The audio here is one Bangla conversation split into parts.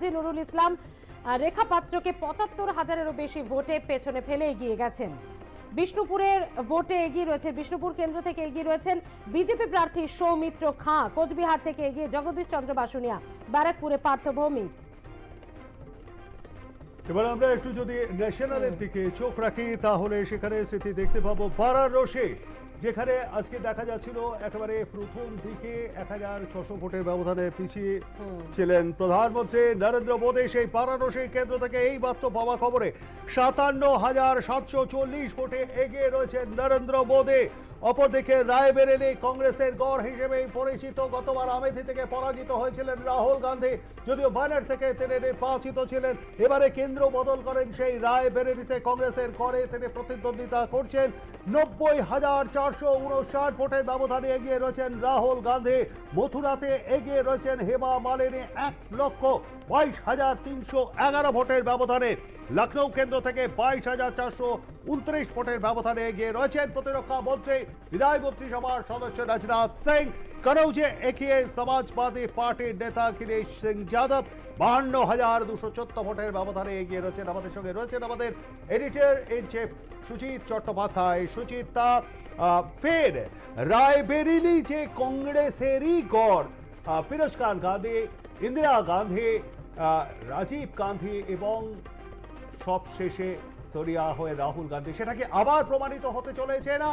কাজী নুরুল ইসলাম রেখা পাত্রকে পঁচাত্তর হাজারেরও বেশি ভোটে পেছনে ফেলে এগিয়ে গেছেন। বিষ্ণুপুরের ভোটে এগিয়ে রয়েছে বিষ্ণুপুর কেন্দ্র থেকে এগিয়ে রয়েছেন বিজেপি প্রার্থী সৌমিত্র খাঁ, কোচবিহার থেকে এগিয়ে জগদীশ চন্দ্র বাসুনিয়া, ব্যারাকপুরে পার্থ ভৌমিক। এবার আমরা একটু যদি ন্যাশনালের দিকে চোখ রাখি, তাহলে সেখানে স্মৃতি দেখতে পাবো। রোষে যেখানে আজকে দেখা যাচ্ছিল একেবারে প্রথম দিকে এক হাজার ছশো ভোটের ব্যবধানে পিছিয়ে ছিলেন প্রধানমন্ত্রী নরেন্দ্র মোদী সেই পাড়ারসি কেন্দ্র থেকে এই মাত্র পাওয়া খবরে সাতান্ন হাজার সাতশো চল্লিশ ভোটে এগিয়ে রয়েছেন নরেন্দ্র মোদী। অপরদিকে রায়বেরেলি কংগ্রেসের গড় হিসেবেই পরিচিত গতবার আমেথি থেকে পরাজিত হয়েছিলেন রাহুল গান্ধী যদিও বায়ানার থেকে তিনি নির্বাচিত ছিলেন। এবারে কেন্দ্র বদল করেন সেই রায়বেরেলিতে কংগ্রেসের গড়ে তিনি প্রতিদ্বন্দ্বিতা করছেন। নব্বই হাজার চারশো উনষাট ভোটের ব্যবধানে এগিয়ে রয়েছেন রাহুল গান্ধী। মথুরাতে এগিয়ে রয়েছেন হেমা মালিনী এক লক্ষ বাইশ হাজার তিনশো এগারো ভোটের ব্যবধানে। লখনৌ কেন্দ্র থেকে বাইশ হাজার চারশো উনত্রিশ ভোটের ব্যবধানে এগিয়ে রয়েছেন প্রতিরক্ষা মন্ত্রী বিদায় মন্ত্রিসভার সদস্য রাজনাথ সিং। কনৌজে এগিয়ে সমাজবাদী পার্টির নেতা অখিলেশ সিং যাদব। বাহান্ন হাজার দুশো চোদ্দ ভোটের ব্যবধানে এগিয়ে রয়েছেন আমাদের সঙ্গে। রয়েছেন আমাদের editor in chief Sujit Chattopadhyay. Suchita ফের রায়বেরিলি যে কংগ্রেসেরই গড় ফিরোজ খান গান্ধী, ইন্দিরা গান্ধী রাজীব গান্ধী এবং সব শেষে সরিয়া হয়ে রাহুল গান্ধী সেটাকে আবার প্রমাণিত হতে চলেছে না?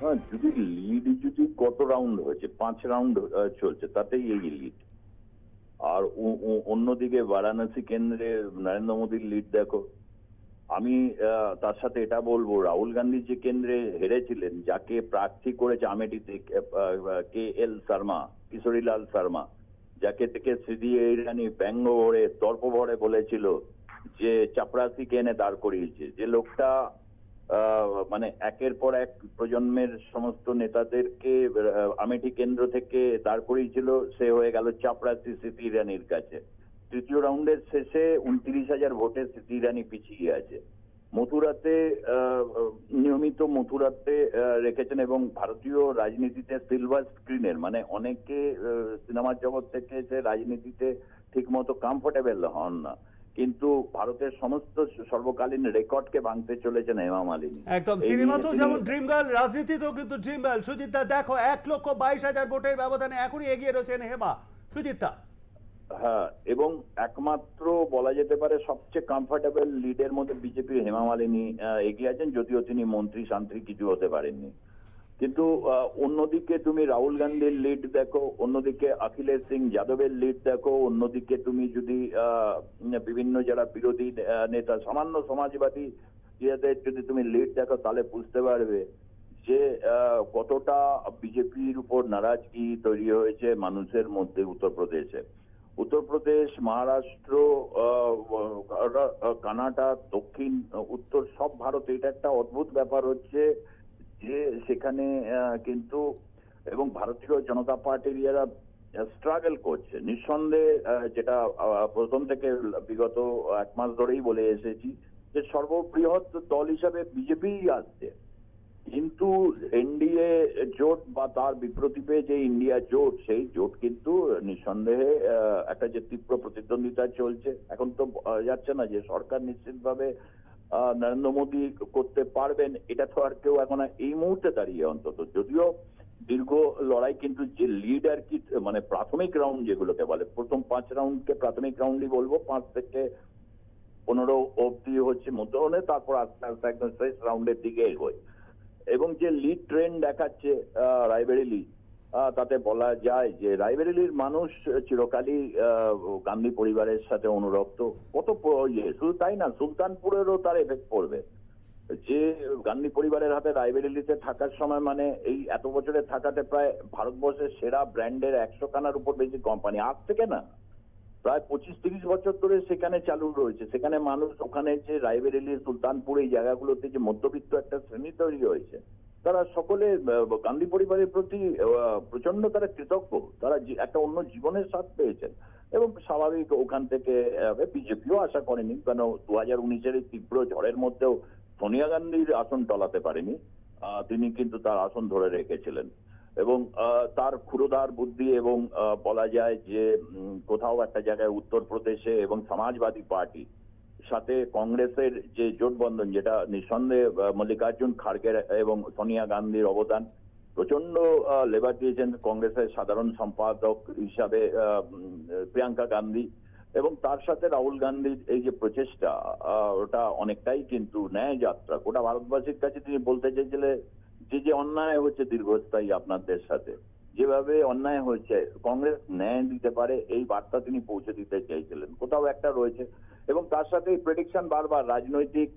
হ্যাঁ যদি লিড যদি কত রাউন্ড হয়েছে, পাঁচ রাউন্ড চলছে, তাতেই এই লিড আর অন্যদিকে বারাণসী কেন্দ্রে নরেন্দ্র মোদীর লিড দেখো। আমি তার সাথে এটা বলব, রাহুল গান্ধী যে কেন্দ্রে হেরেছিলেন, যাকে প্রার্থী করেছে আমেঠিতে কে এল শর্মা, কিশোরীলাল শর্মা, যাকে থেকে সিডি ইরানি ব্যঙ্গ ভরে তর্ক ভরে বলেছিল যে চাপরাসিকে এনে দাঁড় করিয়েছে। যে লোকটা মানে একের পর এক প্রজন্মের সমস্ত নেতাদেরকে আমেঠি কেন্দ্র থেকে দাঁড় করিয়েছিল, সে হয়ে গেল চাপড়াসি স্মৃতি ইরানির কাছে। তৃতীয় রাউন্ডের শেষে উনত্রিশ হাজার ভোটে ইরানি পিছিয়ে আছে। মথুরাতে নিয়মিত মথুরাতে রেখেছেন এবং ভারতীয় রাজনীতিতে সিলভার স্ক্রিনের মানে অনেকে সিনেমার জগৎ থেকে এসে রাজনীতিতে ঠিকমতো কমফোর্টেবল হন না। কিন্তু ভারতের সমস্ত সর্বকালীন রেকর্ডকে ভাঙতে চলেছেন হেমা মালিনী। একদম সিনেমা তো যেমন ড্রিম গার্ল রাজনীতিতেও কিন্তু ড্রিম গার্ল সুজিতা দেখো এক লক্ষ বাইশ হাজার ভোটের ব্যবধানে এখনই এগিয়ে রয়েছেন হেমা। সুজিতা হ্যাঁ এবং একমাত্র বলা যেতে পারে সবচেয়ে কমফোর্টেবল লিডের মধ্যে বিজেপির হেমা মালিনী এগিয়ে আছেন, যদিও তিনি মন্ত্রী শান্ত্রী কিছু হতে পারেননি। কিন্তু অন্যদিকে তুমি রাহুল গান্ধীর লিড দেখো, অন্যদিকে অখিলেশ সিং যাদবের লিড দেখো, অন্যদিকে তুমি যদি বিভিন্ন যারা বিরোধী নেতা, সামান্য সমাজবাদী ইয়েদের যদি তুমি লিড দেখো, তাহলে বুঝতে পারবে যে কতটা বিজেপির উপর নারাজগি তৈরি হয়েছে মানুষের মধ্যে উত্তরপ্রদেশে। উত্তরপ্রদেশ, মহারাষ্ট্র কানাডা, দক্ষিণ, উত্তর, সব ভারতে। এটা একটা অদ্ভুত ব্যাপার হচ্ছে যে সেখানে কিন্তু এবং ভারতীয় জনতা পার্টির যারা স্ট্রাগল করছে। নিঃসন্দেহে যেটা প্রথম থেকে বিগত এক মাস ধরেই বলে এসেছি যে সর্ববৃহৎ দল হিসাবে বিজেপি আসছে। কিন্তু এনডিএ জোট বা তার বিপ্রতীপে যে ইন্ডিয়া জোট, সেই জোট কিন্তু নিঃসন্দেহে একটা যে তীব্র প্রতিদ্বন্দ্বিতা চলছে। এখন তো যাচ্ছে না যে সরকার নিশ্চিতভাবে নরেন্দ্র মোদী করতে পারবেন, এটা তো আর কেউ এখন এই মুহূর্তে দাঁড়িয়ে অন্তত। যদিও দীর্ঘ লড়াই কিন্তু যে লিড আর কি মানে প্রাথমিক রাউন্ড যেগুলোকে বলে, প্রথম পাঁচ রাউন্ডকে প্রাথমিক রাউন্ডই বলব, পাঁচ থেকে পনেরো অব্দি হচ্ছে মধ্যমনে তারপর আস্তে আস্তে একদম শেষ রাউন্ডের দিকে এগোয়। এবং যে লিড ট্রেন দেখাচ্ছে রায়বেরেলি তাতে বলা যায় যে রায়বেরেলির মানুষ চিরকালই গান্ধী পরিবারের সাথে অনুরক্ত। কত ইয়ে শুধু তাই না, সুলতানপুরেরও তার এফেক্ট পড়বে। যে গান্ধী পরিবারের হাতে রায়বেরেলিতে থাকার সময় মানে এই এত বছরে থাকাতে প্রায় ভারতবর্ষের সেরা ব্র্যান্ডের একশো খানার উপর বেশি কোম্পানি আজ থেকে না প্রায় পঁচিশ তিরিশ বছর ধরে সেখানে চালু রয়েছে। সেখানে মানুষ ওখানে যে রায়বেরেলি সুলতানপুর এই জায়গাগুলোতে যে মধ্যবিত্ত একটা শ্রেণি তৈরি হয়েছে, তারা সকলে গান্ধী পরিবারের প্রতি প্রচণ্ড তারা কৃতজ্ঞ। তারা একটা অন্য জীবনের স্বাদ পেয়েছেন এবং স্বাভাবিক ওখান থেকে বিজেপিও আশা করেনি। কেন দু হাজার উনিশের এই তীব্র ঝড়ের মধ্যেও সোনিয়া গান্ধীর আসন টলাতে পারেনি। তিনি কিন্তু তার আসন ধরে রেখেছিলেন। এবং তার ক্ষুরোদার বুদ্ধি এবং বলা যায় যে কোথাও একটা জায়গায় উত্তরপ্রদেশে এবং সমাজবাদী পার্টি সাথে কংগ্রেসের যে জোটবন্ধন যেটা নিঃসন্দেহে মল্লিকার্জুন খাড়গের এবং সোনিয়া গান্ধীর অবদান প্রচণ্ড লেবার দিয়েছেন কংগ্রেসের সাধারণ সম্পাদক হিসাবে প্রিয়াঙ্কা গান্ধী এবং তার সাথে রাহুল গান্ধীর এই যে প্রচেষ্টা ওটা অনেকটাই কিন্তু ন্যায় যাত্রা গোটা ভারতবাসীর কাছে তিনি বলতে চাইছিলেন যে যে অন্যায় হচ্ছে দীর্ঘস্থায়ী আপনাদের সাথে, যেভাবে অন্যায় হয়েছে কংগ্রেস ন্যায় দিতে পারে, এই বার্তা তিনি পৌঁছে দিতে চাইছিলেন। কোথাও একটা রয়েছে। এবং তার সাথে প্রেডিকশন বারবার, রাজনৈতিক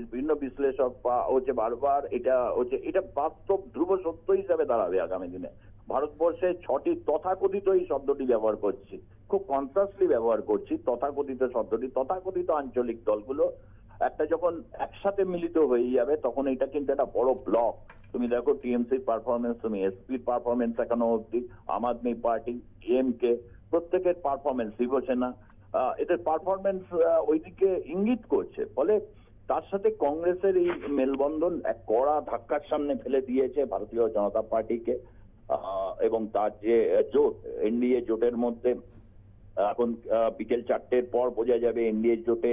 বিভিন্ন বিশ্লেষক বা হচ্ছে বারবার এটা হচ্ছে, এটা বাস্তব ধ্রুব সত্য হিসাবে দাঁড়াবে আগামী দিনে। ভারতবর্ষে ছটি তথাকথিত এই শব্দটি ব্যবহার করছি। খুব কনসাসলি ব্যবহার করছি, তথাকথিত শব্দটি, তথাকথিত আঞ্চলিক দলগুলো। একটা যখন একসাথে মিলিত হয়ে যাবে, তখন এটা কিন্তু একটা বড় ব্লক তুমি দেখো টিএমসির পারফরমেন্স তুমি এসপির পারফরমেন্স এখনও অব্দি আম আদমি পার্টি কে প্রত্যেকের পারফরমেন্স শিবসেনা এদের পারফরমেন্স ওইদিকে ইঙ্গিত করছে। ফলে তার সাথে কংগ্রেসের এই মেলবন্ধন এক কড়া ধাক্কার সামনে ফেলে দিয়েছে ভারতীয় জনতা পার্টিকে। এবং তার যে জোট এনডিএ জোটের মধ্যে, এখন বিকেল চারটের পর বোঝা যাবে এনডিএ জোটে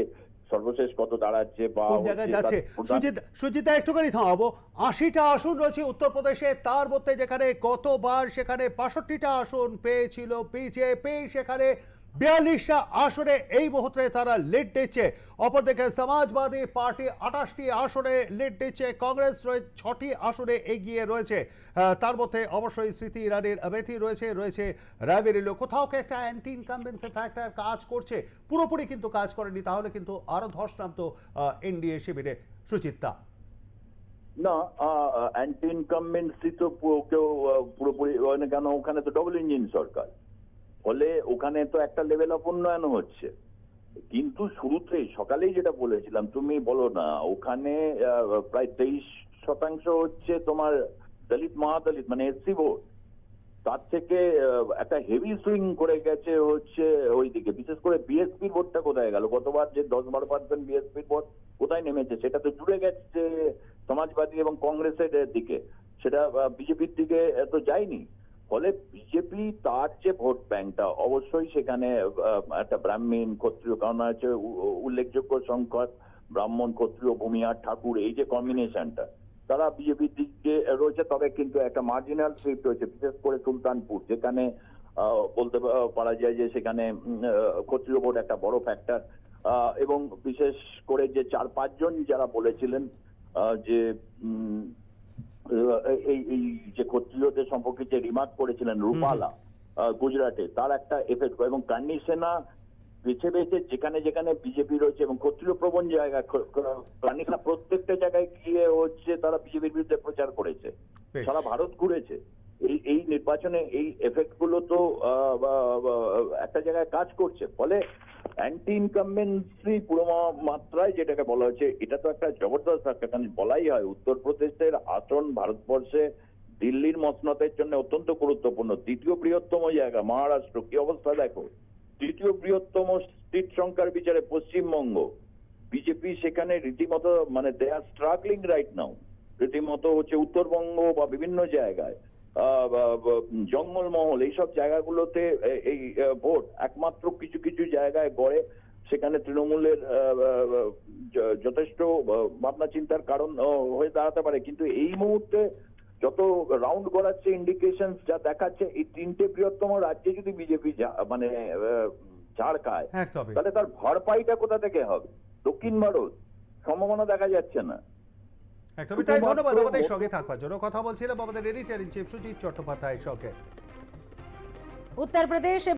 সর্বশেষ কত দাঁড়াচ্ছে বা জায়গায় যাচ্ছে? সুজিত সুজিতা একটুখানি থামাবো। আশিটা আসন রয়েছে উত্তরপ্রদেশে তার মধ্যে যেখানে গতবার সেখানে বাষট্টিটা আসন পেয়েছিল বিজেপি সেখানে বিয়াল্লিশটা আসনে এই মুহূর্তে তারা লিড দিচ্ছে। অপরদিকে সমাজবাদী পার্টি আঠাশটি আসনে লিড দিচ্ছে। কংগ্রেস ছটি আসনে এগিয়ে রয়েছে। তার মধ্যে অবশ্যই স্মৃতি ইরানির আমেথি রয়েছে রয়েছে রাবেরিলো কোথাও একটা অ্যান্টি ইনকামবেন্সি ফ্যাক্টর কাজ করছে? পুরোপুরি কিন্তু কাজ করেনি। তাহলে কিন্তু আরও ধস নামতো এনডিএ শিবিরে। সুচিত্রা। না অ্যান্টি ইনকামবেন্সি তো কেউ পুরোপুরি কেন? ওখানে তো ডবল ইঞ্জিন সরকার। ফলে ওখানে তো একটা লেভেল অফ উন্নয়ন হচ্ছে। কিন্তু শুরুতেই, সকালেই যেটা বলেছিলাম, তুমি বলো না, ওখানে প্রায় তেইশ শতাংশ হচ্ছে তোমার দলিত, মহাদলিত মানে এসসি ভোট। তার থেকে একটা হেভি সুইং করে গেছে হচ্ছে ওইদিকে। বিশেষ করে বিএসপির ভোটটা কোথায় গেল? গতবার যে দশ বারো পার্সেন্ট বিএসপির ভোট কোথায় নেমেছে, সেটা তো জুড়ে গেছে সমাজবাদী এবং কংগ্রেসের দিকে। সেটা বিজেপির দিকে তো যায়নি। ফলে বিজেপি তার যে ভোট ব্যাংকটা, অবশ্যই সেখানে একটা ব্রাহ্মণ ক্ষত্রিয় কারণ আছে উল্লেখযোগ্য সংখ্যক ব্রাহ্মণ, ক্ষত্রিয়, ভূমিহার, ঠাকুর, এই যে কম্বিনেশনটা তারা বিজেপির দিকে রয়েছে, তবে কিন্তু একটা মার্জিনাল সিট রয়েছে বিশেষ করে সুলতানপুর, যেখানে বলতে পারা যায় যে সেখানে ক্ষত্রিয় ভোট একটা বড় ফ্যাক্টর এবং বিশেষ করে যে চার পাঁচজন যারা বলেছিলেন যে এই যে ক্ষত্রিয়দের সম্পর্কে যে রিমার্ক করেছিলেন রূপালা গুজরাটে তার একটা এফেক্ট এবং কান্নি সেনা বেছে বেছে যেখানে যেখানে বিজেপি রয়েছে এবং ক্ষত্রিয় প্রবণ জায়গা কান্নি সেনা প্রত্যেকটা জায়গায় গিয়ে হচ্ছে তারা বিজেপির বিরুদ্ধে প্রচার করেছে। সারা ভারত ঘুরেছে। এই এই নির্বাচনে এই এফেক্টগুলো তো একটা জায়গায় কাজ করছে। ফলে অ্যান্টি ইনকামবেন্সি পুরো মাত্রায় যেটাকে বলা হচ্ছে, এটা তো একটা জবরদস্ত একটা কারণ বলাই হয়, উত্তরপ্রদেশের আসন ভারতবর্ষে দিল্লির মসনতের জন্য অত্যন্ত গুরুত্বপূর্ণ। দ্বিতীয় বৃহত্তম জায়গা, মহারাষ্ট্র। কি অবস্থা দেখো? তৃতীয় বৃহত্তম সিট সংখ্যার বিচারে পশ্চিমবঙ্গ। বিজেপি সেখানে রীতিমতো মানে দে আর স্ট্রাগলিং রাইট নাও রীতিমতো হচ্ছে উত্তরবঙ্গ বা বিভিন্ন জায়গায়। জঙ্গলমহল এইসব জায়গাগুলোতে এই ভোট একমাত্র কিছু কিছু জায়গায় গড়ে সেখানে তৃণমূলের যথেষ্ট ভাবনা চিন্তার কারণ হয়ে দাঁড়াতে পারে। কিন্তু এই মুহূর্তে যত রাউন্ড গড়াচ্ছে ইন্ডিকেশন যা দেখাচ্ছে এই তিনটে বৃহত্তম রাজ্যে যদি বিজেপি মানে ঝাড় খায় তাহলে তার ভরপাইটা কোথা থেকে হবে? দক্ষিণ ভারত সম্ভাবনা দেখা যাচ্ছে না। একদমই তাই ধন্যবাদ আমাদের সঙ্গে থাকবার জন্য। কথা বলছিলাম আমাদের এডিটর ইন চিফ সুজিত চট্টোপাধ্যায়ের সঙ্গে। উত্তরপ্রদেশ